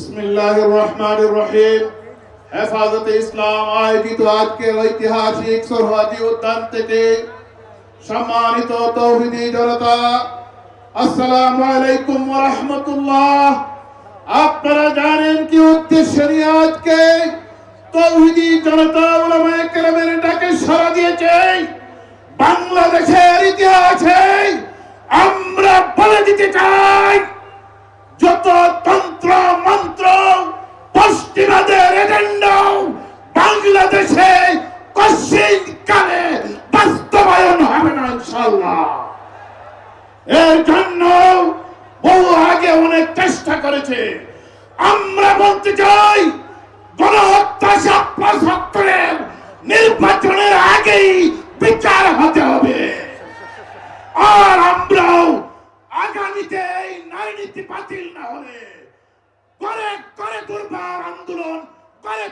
বিসমিল্লাহির রহমানির রহিম। হেফাজতে ইসলাম আয়োজিত আজকের ঐতিহাসিক সরহাদি উদ্যান থেকে সম্মানিত তৌহিদি জনতা, আসসালামু আলাইকুম ওয়া আপনারা জানেন কি উদ্দেশ্যে নিয়ে আজকে তৌহিদি জনতা উলামায়ে কেরামের ডাকে সাড়া দিয়েছে, বাংলাদেশের ইতিহাসে আমরা বলে দিতে চাই কালে বাস্তবায়ন হবে না ইনশাল্লাহ এর জন্য বহু আগে অনেক চেষ্টা করেছে। আমরা বলতে চাই, গণহত্যা নির্বাচনের আগেই বিচার হতে হবে। আর আমরাও আগামীতে এই নারী নীতি বাতিল না হলে করে করে দুর্বার আন্দোলন করে